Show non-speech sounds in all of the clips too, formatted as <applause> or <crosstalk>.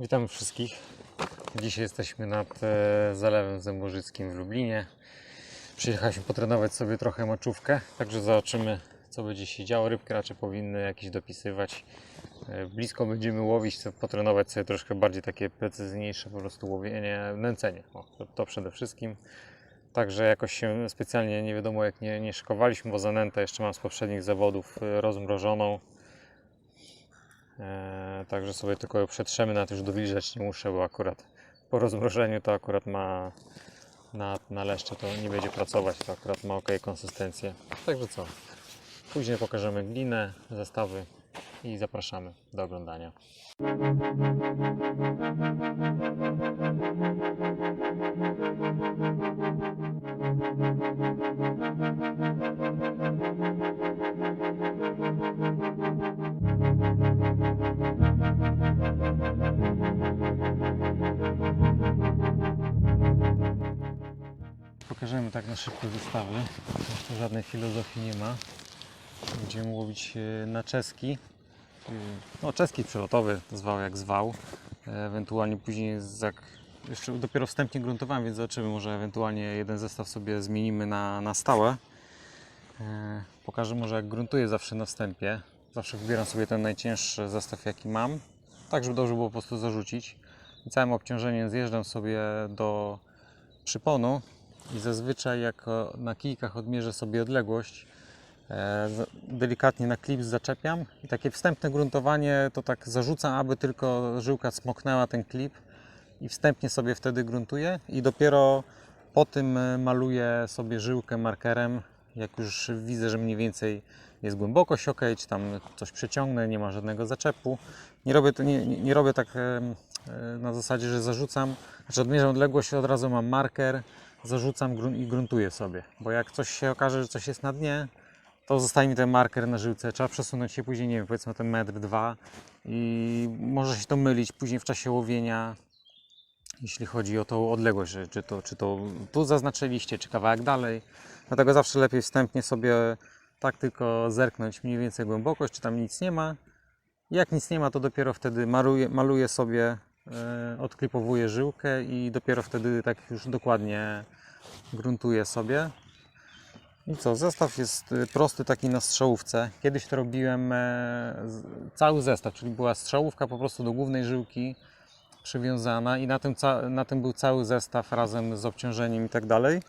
Witam wszystkich. Dzisiaj jesteśmy nad e, Zalewem Zębożyckim w Lublinie. Przyjechaliśmy potrenować sobie trochę moczówkę, także zobaczymy co będzie się działo. Rybki raczej powinny jakieś dopisywać. E, blisko będziemy łowić, potrenować sobie troszkę bardziej takie precyzyjniejsze po prostu łowienie, nęcenie. O, to, to przede wszystkim. Także jakoś się specjalnie nie wiadomo jak nie, nie szykowaliśmy, bo zanętę jeszcze mam z poprzednich zawodów e, rozmrożoną. E, także sobie tylko ją przetrzemy, nawet już dowilżać nie muszę, bo akurat po rozmrożeniu to akurat ma na, na leszcze to nie będzie pracować, to akurat ma ok konsystencję. Także co? Później pokażemy glinę, zestawy i zapraszamy do oglądania. Tak na szybko zestawy. Tu żadnej filozofii nie ma. Będziemy łowić e, na czeski. No, czeski przelotowy, zwał jak zwał. E, Ewentualnie później, jak jeszcze dopiero wstępnie gruntowałem, więc zobaczymy, może ewentualnie jeden zestaw sobie zmienimy na, na stałe. E, Pokażę może jak gruntuję zawsze na wstępie. Zawsze wybieram sobie ten najcięższy zestaw jaki mam, tak żeby dobrze było po prostu zarzucić. I całym obciążeniem zjeżdżam sobie do przyponu i zazwyczaj jak na kijkach odmierzę sobie odległość, e, delikatnie na klips zaczepiam. I takie wstępne gruntowanie to tak zarzucam, aby tylko żyłka smoknęła ten klip. I wstępnie sobie wtedy gruntuję. I dopiero po tym e, maluję sobie żyłkę markerem, jak już widzę, że mniej więcej jest głębokość ok, czy tam coś przeciągnę, nie ma żadnego zaczepu. Nie robię, to, nie, nie, robię tak e, na zasadzie, że zarzucam, znaczy odmierzam odległość, od razu mam marker, zarzucam i gruntuję sobie, bo jak coś się okaże, że coś jest na dnie, to zostaje mi ten marker na żyłce, trzeba przesunąć się później, nie wiem, powiedzmy ten metr, dwa i może się to mylić później w czasie łowienia, jeśli chodzi o tą odległość, czy to, czy to tu zaznaczyliście, czy kawałek dalej. Dlatego zawsze lepiej wstępnie sobie tak tylko zerknąć mniej więcej głębokość, czy tam nic nie ma. Jak nic nie ma, to dopiero wtedy maluję, sobie, odklipowuję żyłkę i dopiero wtedy tak już dokładnie gruntuję sobie. I co, zestaw jest y, prosty, taki na strzałówce. Kiedyś to robiłem e, cały zestaw, czyli była strzałówka po prostu do głównej żyłki przywiązana i na tym, na tym był cały zestaw razem z obciążeniem i tak dalej.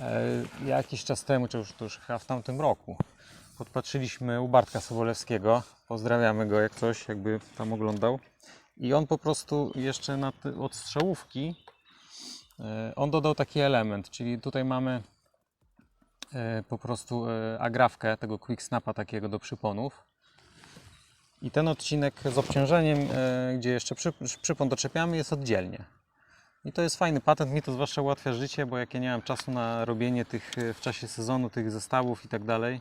E, Jakiś czas temu, czy już, to już chyba w tamtym roku, podpatrzyliśmy u Bartka Sobolewskiego. Pozdrawiamy go jak coś, jakby tam oglądał. I on po prostu jeszcze na od strzałówki e, on dodał taki element, czyli tutaj mamy e, po prostu e, agrafkę tego quick snapa takiego do przyponów. I ten odcinek z obciążeniem, gdzie jeszcze przy, przypon doczepiamy, jest oddzielnie. I to jest fajny patent, mi to zwłaszcza ułatwia życie, bo jak ja nie mam czasu na robienie tych w czasie sezonu, tych zestawów i tak dalej,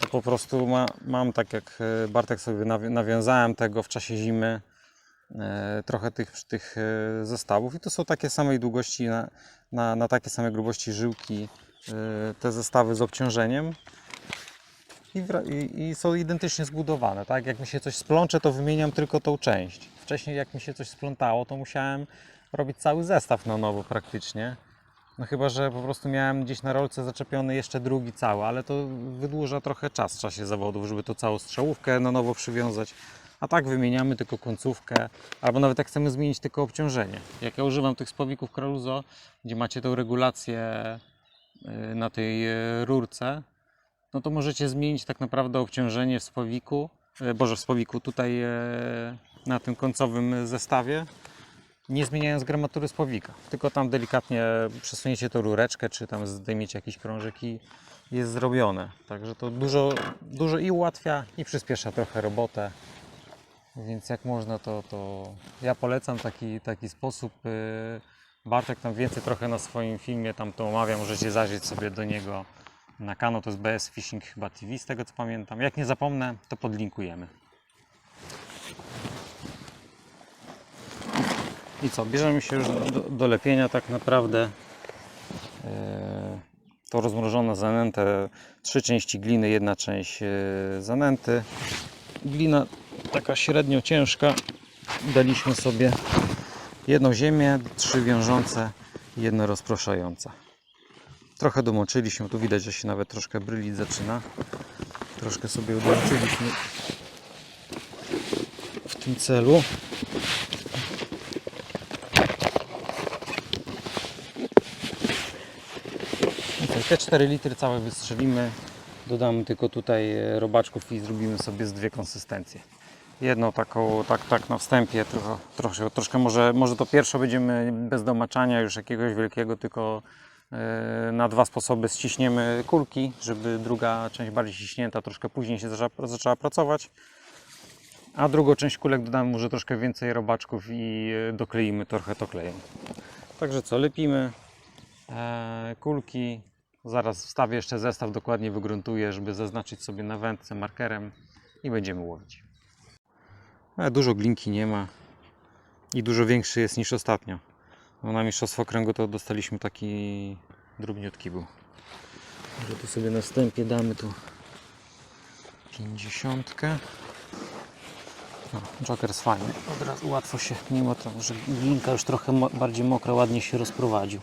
to po prostu ma, mam tak jak e, Bartek sobie nawi- nawiązałem tego w czasie zimy, e, trochę tych, tych e, zestawów i to są takie samej długości, na, na, na takie same grubości żyłki te zestawy z obciążeniem i, i, i są identycznie zbudowane. Tak? Jak mi się coś splącze, to wymieniam tylko tą część. Wcześniej, jak mi się coś splątało, to musiałem robić cały zestaw na nowo praktycznie. No chyba, że po prostu miałem gdzieś na rolce zaczepiony jeszcze drugi cały, ale to wydłuża trochę czas w czasie zawodów, żeby to całą strzałówkę na nowo przywiązać. A tak wymieniamy tylko końcówkę, albo nawet jak chcemy zmienić tylko obciążenie. Jak ja używam tych spowików Kraluzo, gdzie macie tą regulację y, na tej y, rurce, no to możecie zmienić tak naprawdę obciążenie w spowiku, e, boże w spowiku, tutaj na tym końcowym zestawie, nie zmieniając gramatury spowika, tylko tam delikatnie przesuniecie tą rureczkę, czy tam zdejmiecie jakiś krążek i jest zrobione. Także to dużo, dużo i ułatwia, i przyspiesza trochę robotę. Więc jak można, to, to ja polecam taki, taki sposób. e, Bartek tam więcej trochę na swoim filmie tam to omawia, możecie zajrzeć sobie do niego na kanał, to jest BS Fishing chyba TV, z tego co pamiętam. Jak nie zapomnę, to podlinkujemy. I co, bierzemy się już do, do lepienia tak naprawdę. E, To rozmrożone zanętę, trzy części gliny, jedna część e, zanęty. Glina taka średnio ciężka. Daliśmy sobie jedną ziemię, trzy wiążące jedno rozproszające. Trochę domoczyliśmy, tu widać, że się nawet troszkę brylić zaczyna. Troszkę sobie udomoczyliśmy w tym celu. I co, Te 4 litry całe wystrzelimy. Dodamy tylko tutaj e, robaczków i zrobimy sobie z dwie konsystencje. Jedną taką, tak, tak na wstępie, trochę, troszkę, troszkę może, może to pierwsze będziemy bez domaczania już jakiegoś wielkiego, tylko e, na dwa sposoby ściśniemy kulki, żeby druga część bardziej ściśnięta troszkę później się zaczęła, zaczęła pracować. A drugą część kulek dodamy może troszkę więcej robaczków i e, dokleimy trochę to klejem. Także co, lepimy kulki. Zaraz wstawię jeszcze zestaw, dokładnie wygruntuję, żeby zaznaczyć sobie na wędce markerem i będziemy łowić. Ale dużo glinki nie ma i dużo większy jest niż ostatnio. No na mistrzostwo kręgu to dostaliśmy taki drobniutki był. Może tu sobie na wstępie damy tu 50. No, Jokers fajny. Od razu łatwo się, mimo to, że glinka już trochę bardziej mokra, ładnie się rozprowadził.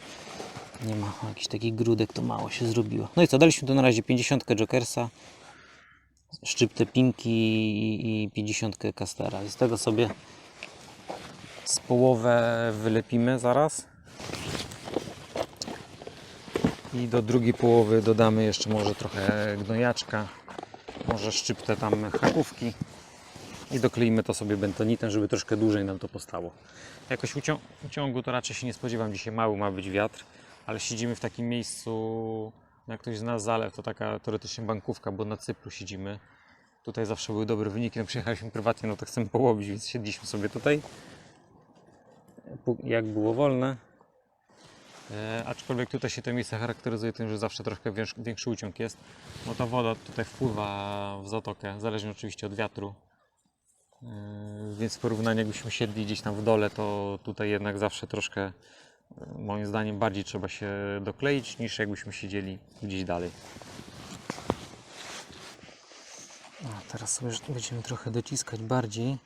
Nie ma jakichś takich grudek, to mało się zrobiło. No i co, daliśmy tu na razie 50 Jokersa, szczyptę pinki i- i 50 Castera. I z tego sobie z połowę wylepimy zaraz. I do drugiej połowy dodamy jeszcze może trochę gnojaczka, może szczyptę tam hakówki i dokleimy to sobie bentonitem, żeby troszkę dłużej nam to postało. Jakoś ucią- uciągu to raczej się nie spodziewam. Dzisiaj mały ma być wiatr, ale siedzimy w takim miejscu, jak ktoś zna zalew, to taka teoretycznie bankówka, bo na Cypru siedzimy. Tutaj zawsze były dobre wyniki. No przyjechaliśmy prywatnie, no to chcemy połowić, więc siedliśmy sobie tutaj. Jak było wolne. E, aczkolwiek tutaj się to miejsce charakteryzuje tym, że zawsze troszkę większy, uciąg jest, bo ta woda tutaj wpływa w zatokę, zależnie oczywiście od wiatru. Yy, Więc w porównaniu jakbyśmy siedli gdzieś tam w dole, to tutaj jednak zawsze troszkę, moim zdaniem, bardziej trzeba się dokleić niż jakbyśmy siedzieli gdzieś dalej. A teraz sobie będziemy trochę dociskać bardziej,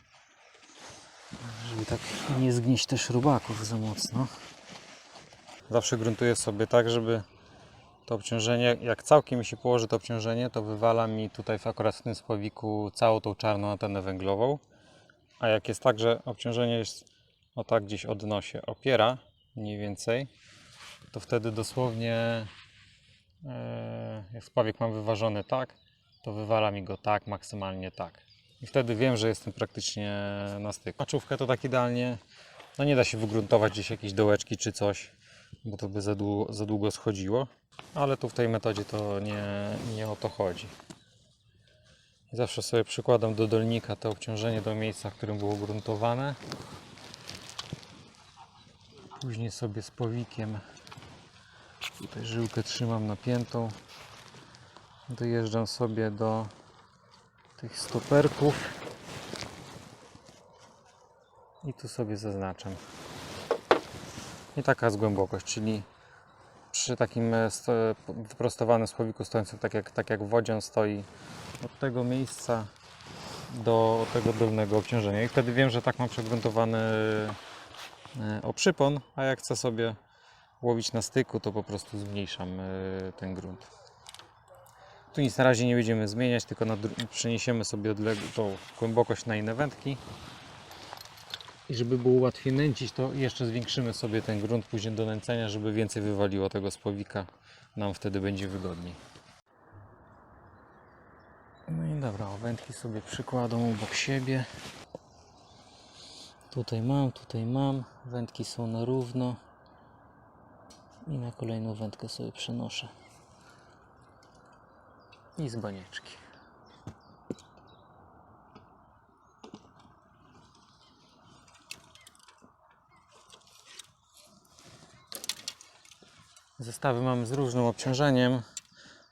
żeby tak nie zgnieść też robaków za mocno. Zawsze gruntuję sobie tak, żeby to obciążenie, jak całkiem mi się położy to obciążenie, to wywala mi tutaj w akurat w tym spławiku całą tą czarną antenę węglową. A jak jest tak, że obciążenie jest o tak gdzieś od nosie opiera mniej więcej, to wtedy dosłownie e, jak spławik mam wyważony tak, to wywala mi go tak, maksymalnie tak. I wtedy wiem, że jestem praktycznie na styku. Maczówkę to tak idealnie, no nie da się wygruntować gdzieś jakieś dołeczki czy coś, bo to by za długo, za długo schodziło. Ale tu w tej metodzie to nie, nie o to chodzi. Zawsze sobie przykładam do dolnika to obciążenie do miejsca, w którym było gruntowane. Później sobie z powikiem tutaj żyłkę trzymam napiętą. Dojeżdżam sobie do tych stoperków i tu sobie zaznaczam. I taka jest głębokość, czyli przy takim e, sto, wyprostowanym słowiku stojącym tak jak, tak jak wodzian stoi od tego miejsca do tego dolnego obciążenia i wtedy wiem, że tak mam przegruntowany e, oprzypon, a jak chcę sobie łowić na styku, to po prostu zmniejszam e, ten grunt. Tu nic na razie nie będziemy zmieniać, tylko przeniesiemy sobie tą głębokość na inne wędki. I żeby było łatwiej nęcić, to jeszcze zwiększymy sobie ten grunt później do nęcenia, żeby więcej wywaliło tego spławika. Nam wtedy będzie wygodniej. No i dobra, o, wędki sobie przykładą obok siebie. Tutaj mam, tutaj mam. Wędki są na równo. I na kolejną wędkę sobie przenoszę. I z banieczki. Zestawy mamy z różnym obciążeniem.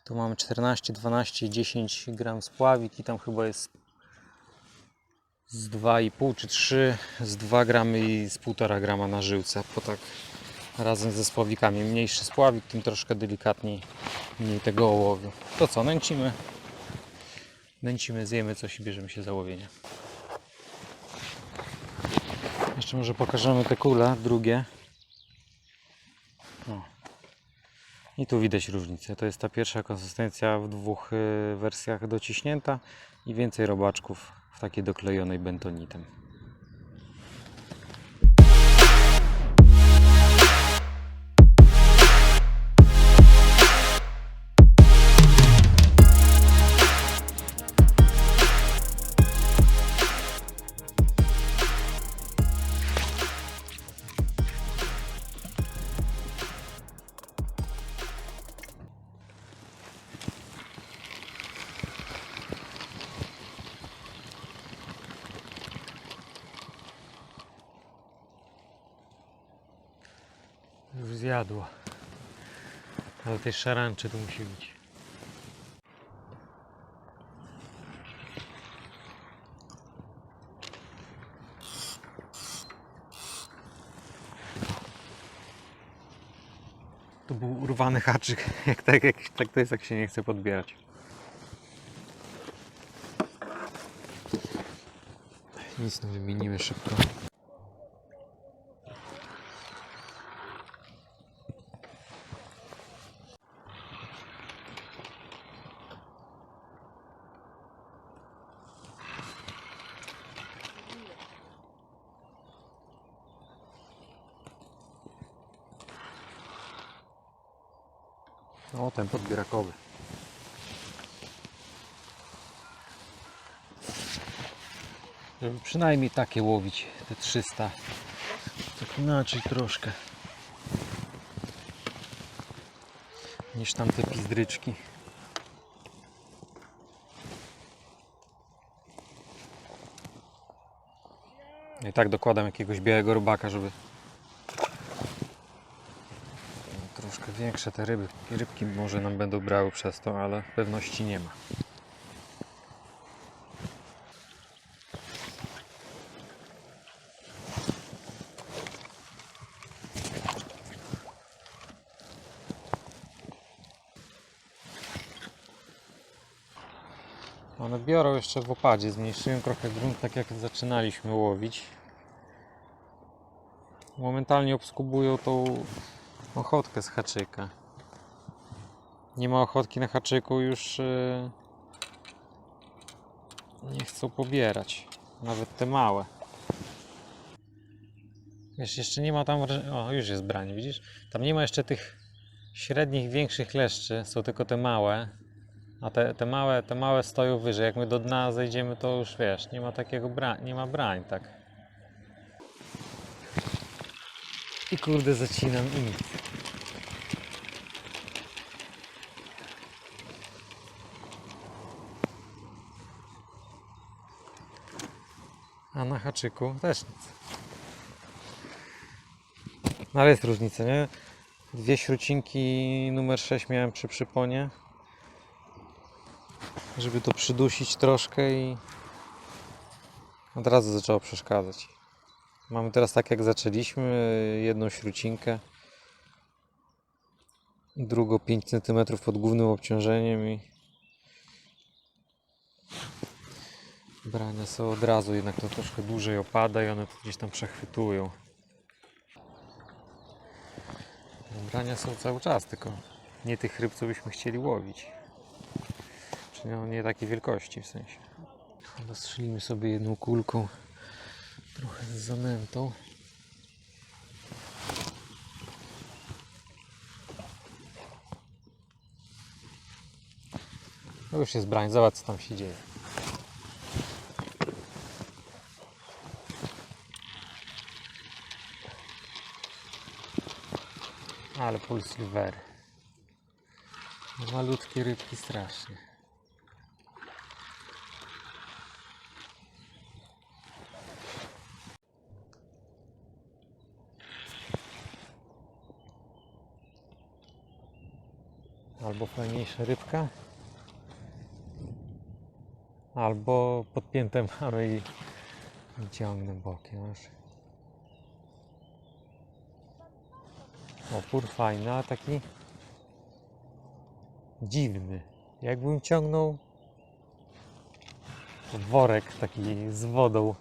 Tu mamy 14, 12, 10 gram spławik i tam chyba jest z 2,5 czy 3, z 2 gramy i z 1,5 grama na żyłce, bo tak razem ze spławikami. Mniejszy spławik, tym troszkę delikatniej, mniej tego ołowiu. To co, nęcimy? Nęcimy, zjemy coś i bierzemy się za łowienie. Jeszcze może pokażemy te kule, drugie. O. I tu widać różnicę. To jest ta pierwsza konsystencja w dwóch y, wersjach dociśnięta i więcej robaczków w takiej doklejonej bentonitem. Już zjadło. Ale tej szarańczy tu musi być. To był urwany haczyk. <laughs> Jak tak, jak, tak to jest, jak się nie chce podbierać. Nic, no wymienimy szybko. O, ten podbierakowy. Żeby przynajmniej takie łowić, te 300. Tak inaczej troszkę. Niż tamte pizdryczki. I tak dokładam jakiegoś białego robaka, żeby troszkę większe te ryby, rybki może nam będą brały przez to, ale pewności nie ma. One biorą jeszcze w opadzie, zmniejszyłem trochę grunt, tak jak zaczynaliśmy łowić. Momentalnie obskubują tą ochotkę z haczyka. Nie ma ochotki na haczyku, już yy, nie chcą pobierać. Nawet te małe. Wiesz, jeszcze nie ma tam. O, już jest branie, widzisz? Tam nie ma jeszcze tych średnich, większych leszczy, są tylko te małe. A te, te małe, te małe stoją wyżej. Jak my do dna zejdziemy, to już wiesz, nie ma takiego bra, nie ma brań, tak. I kurde zacinam i nic. A na haczyku też nic. No ale jest różnica, nie? Dwie śrucinki numer 6 miałem przy przyponie. Żeby to przydusić troszkę i od razu zaczęło przeszkadzać. Mamy teraz tak jak zaczęliśmy, jedną śrucinkę. Drugą 5 cm pod głównym obciążeniem i brania są od razu, jednak to troszkę dłużej opada i one tu gdzieś tam przechwytują. Brania są cały czas, tylko nie tych ryb, co byśmy chcieli łowić. Czyli no, nie takiej wielkości w sensie. Dostrzelimy sobie jedną kulką trochę z zanętą. To już jest brań, zobacz co tam się dzieje. Ale pulsilwery. Malutkie rybki strasznie. Albo fajniejsza rybka, albo podpięte mamy i, ciągnę bokiem. Aż. Opór fajny, a taki dziwny. Jakbym ciągnął worek taki z wodą.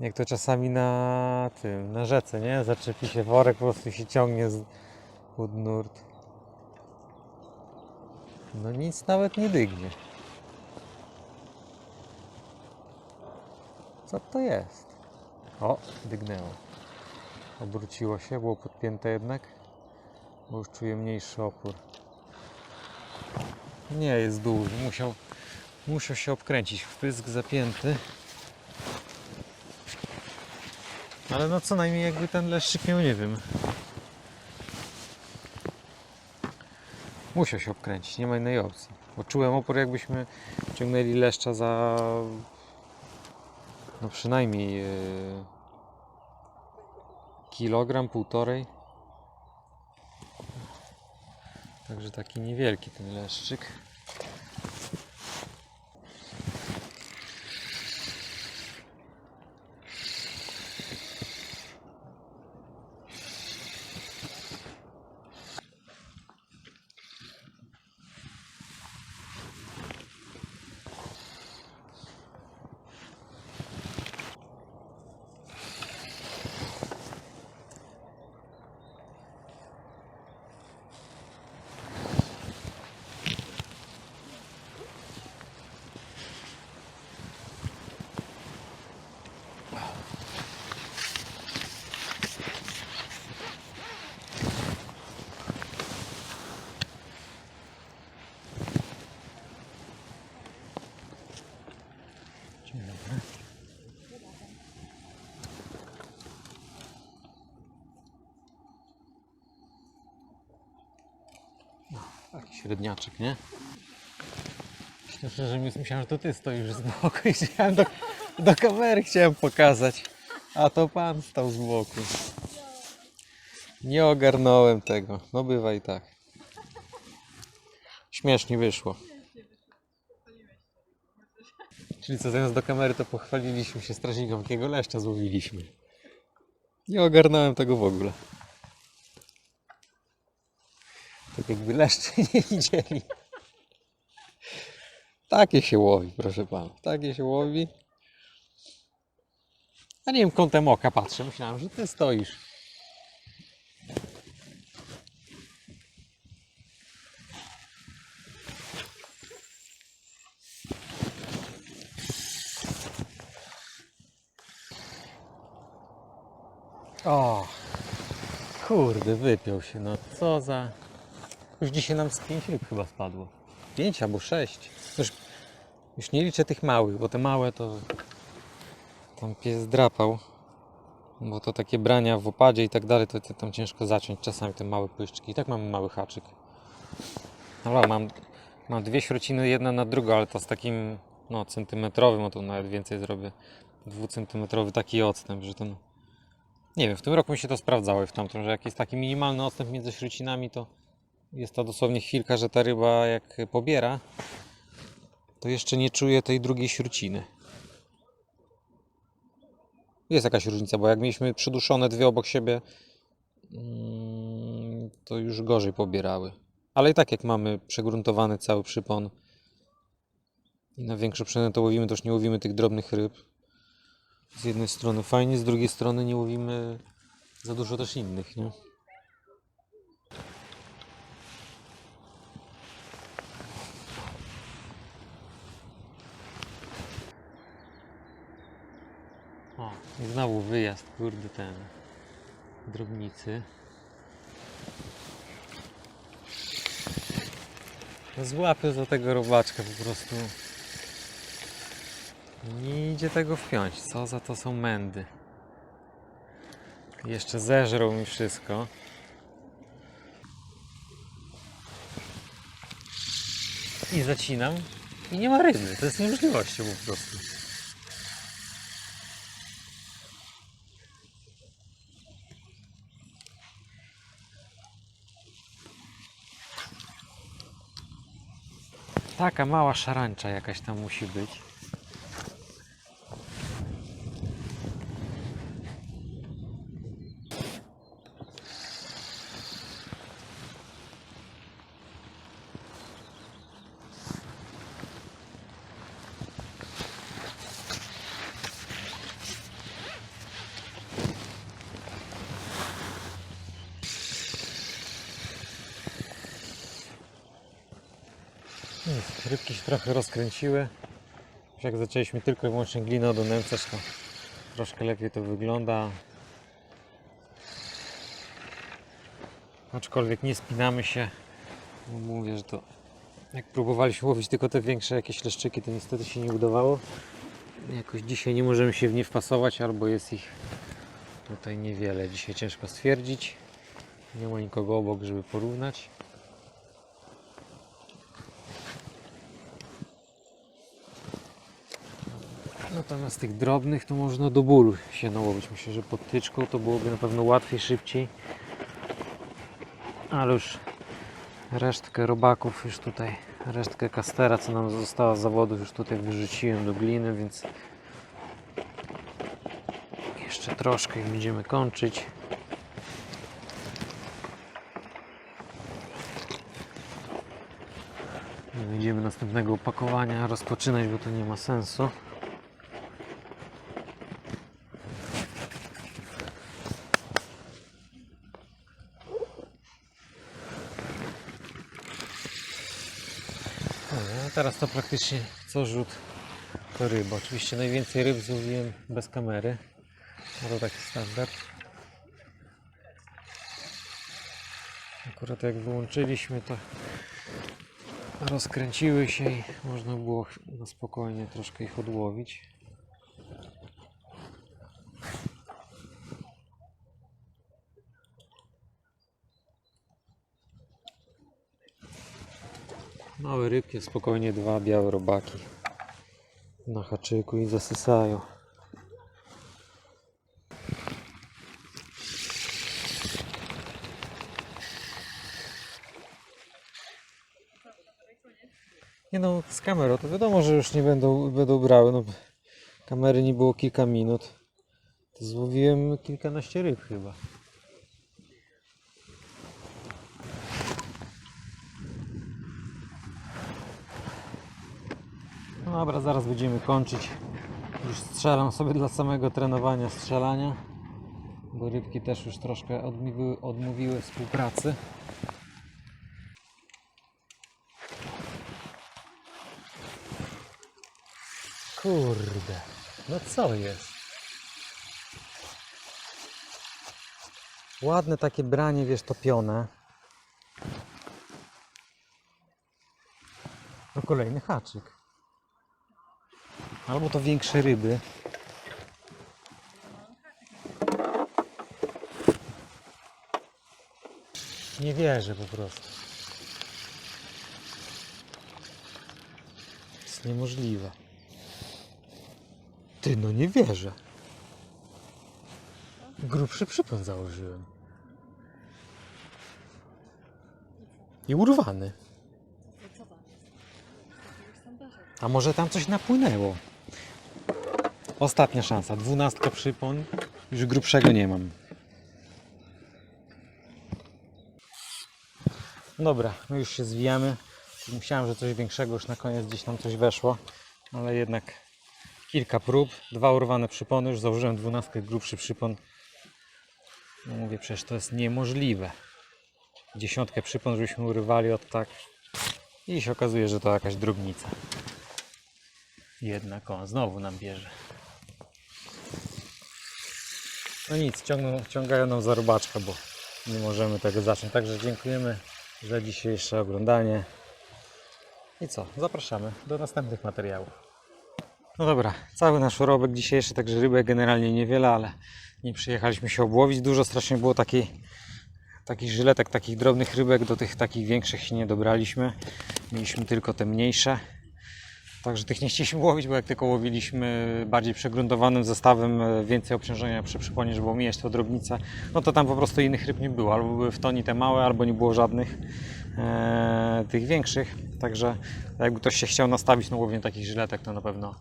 Jak to czasami na tym, na rzece, nie? Zaczepi się worek, po prostu się ciągnie z, pod nurt. No nic nawet nie dygnie. Co to jest? O, dygnęło. Obróciło się, było podpięte jednak, bo już czuję mniejszy opór. Nie jest duży, musiał, musiał się obkręcić. Wpysk zapięty. Ale no co najmniej jakby ten leszczyk miał, nie wiem. Musiał się obkręcić, nie ma innej opcji. Bo czułem opór jakbyśmy ciągnęli leszcza za no przynajmniej yy, kilogram, półtorej. Także taki niewielki ten leszczyk. Średniaczek, nie? Że my- myślałem, że to ty stoisz z boku i chciałem do, do kamery chciałem pokazać. A to pan stał z boku. Nie ogarnąłem tego. No bywa i tak. Śmiesznie wyszło. Czyli co, zamiast do kamery to pochwaliliśmy się strażnikom, jakiego leszcza złowiliśmy. Nie ogarnąłem tego w ogóle. Tak jakby leszcze nie widzieli. Takie się łowi, proszę pana. Takie się łowi. A nie wiem, kątem oka patrzę. Myślałem, że ty stoisz. O, kurde, wypiął się. No co za. Już dzisiaj nam z pięć ryb chyba spadło. Pięć albo sześć. Już, już nie liczę tych małych, bo te małe to tam pies drapał. Bo to takie brania w opadzie i tak dalej, to, to tam ciężko zaciąć czasami te małe pyszczki. I tak mamy mały haczyk. Dobra, mam, mam dwie śrociny, jedna na drugą, ale to z takim no, centymetrowym, a to nawet więcej zrobię. Dwucentymetrowy taki odstęp, że ten nie wiem, w tym roku mi się to sprawdzało i w tamtym, że jak jest taki minimalny odstęp między śrucinami, to jest to dosłownie chwilka, że ta ryba jak pobiera, to jeszcze nie czuje tej drugiej śruciny. Jest jakaś różnica, bo jak mieliśmy przyduszone dwie obok siebie, mm, to już gorzej pobierały. Ale i tak jak mamy przegruntowany cały przypon i na większą przynętę to łowimy, to już nie łowimy tych drobnych ryb. Z jednej strony fajnie, z drugiej strony nie łowimy za dużo też innych, nie? O, i znowu wyjazd, kurde ten. Drobnicy. Złapię za tego robaczka po prostu. Nie idzie tego wpiąć. Co za to są mędy. Jeszcze zeżrą mi wszystko. I zacinam. I nie ma ryby. To jest niemożliwością po prostu. Taka mała szarańcza jakaś tam musi być. Nic, rybki się trochę rozkręciły. Już Jak zaczęliśmy tylko i wyłącznie donęcać, to troszkę lepiej to wygląda. Aczkolwiek nie spinamy się. bo Mówię, że to jak próbowaliśmy łowić tylko te większe jakieś leszczyki, to niestety się nie udawało. Jakoś dzisiaj nie możemy się w nie wpasować, albo jest ich tutaj niewiele. Dzisiaj ciężko stwierdzić. Nie ma nikogo obok, żeby porównać. Natomiast tych drobnych to można do bólu się nałowić. Myślę, że pod tyczką to byłoby na pewno łatwiej, szybciej. Ale już resztkę robaków już tutaj, resztkę kastera, co nam została z zawodów, już tutaj wyrzuciłem do gliny, więc jeszcze troszkę i będziemy kończyć. Będziemy następnego opakowania rozpoczynać, bo to nie ma sensu. Dobra, a teraz to praktycznie co rzut to ryba. Oczywiście najwięcej ryb złowiłem bez kamery. A to taki standard. Akurat jak wyłączyliśmy to rozkręciły się i można było na spokojnie troszkę ich odłowić. Małe rybki, spokojnie dwa białe robaki na haczyku i zasysają. Nie no, z kamerą to wiadomo, że już nie będą, będą brały. No, kamery nie było kilka minut. To złowiłem kilkanaście ryb chyba. Dobra, zaraz będziemy kończyć. Już strzelam sobie dla samego trenowania strzelania, bo rybki też już troszkę odmówiły, odmówiły współpracy. Kurde, no co jest? Ładne takie branie, wiesz, topione. No kolejny haczyk. Albo to większe ryby. Nie wierzę po prostu. To jest niemożliwe. Ty, no nie wierzę. Grubszy przypon założyłem. I urwany. A może tam coś napłynęło? Ostatnia szansa. Dwunastka przypon. Już grubszego nie mam. Dobra, my już się zwijamy. Myślałem, że coś większego już na koniec gdzieś tam coś weszło, ale jednak kilka prób, dwa urwane przypony, już założyłem dwunastkę, grubszy przypon. No mówię, przecież to jest niemożliwe. Dziesiątkę przypon, żebyśmy urywali od tak. I się okazuje, że to jakaś drobnica. Jednak on znowu nam bierze. No nic, ciągną, ciągają nam za robaczka, bo nie możemy tego zacząć. Także dziękujemy za dzisiejsze oglądanie. I co? Zapraszamy do następnych materiałów. No dobra, cały nasz robek dzisiejszy, także rybek generalnie niewiele, ale nie przyjechaliśmy się obłowić. Dużo strasznie było takiej, takich żyletek, takich drobnych rybek, do tych takich większych się nie dobraliśmy. Mieliśmy tylko te mniejsze. Także tych nie chcieliśmy <laughs> łowić, bo jak tylko łowiliśmy bardziej przegruntowanym zestawem, e, więcej obciążenia przy przyponie, żeby omijać tą drobnicę, no to tam po prostu innych ryb nie było. Albo były w toni te małe, albo nie było żadnych e, tych większych. Także jakby ktoś się chciał nastawić na łowienie takich żyletek, to na pewno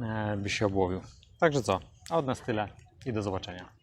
e, by się obłowił. Także co, a od nas tyle i do zobaczenia.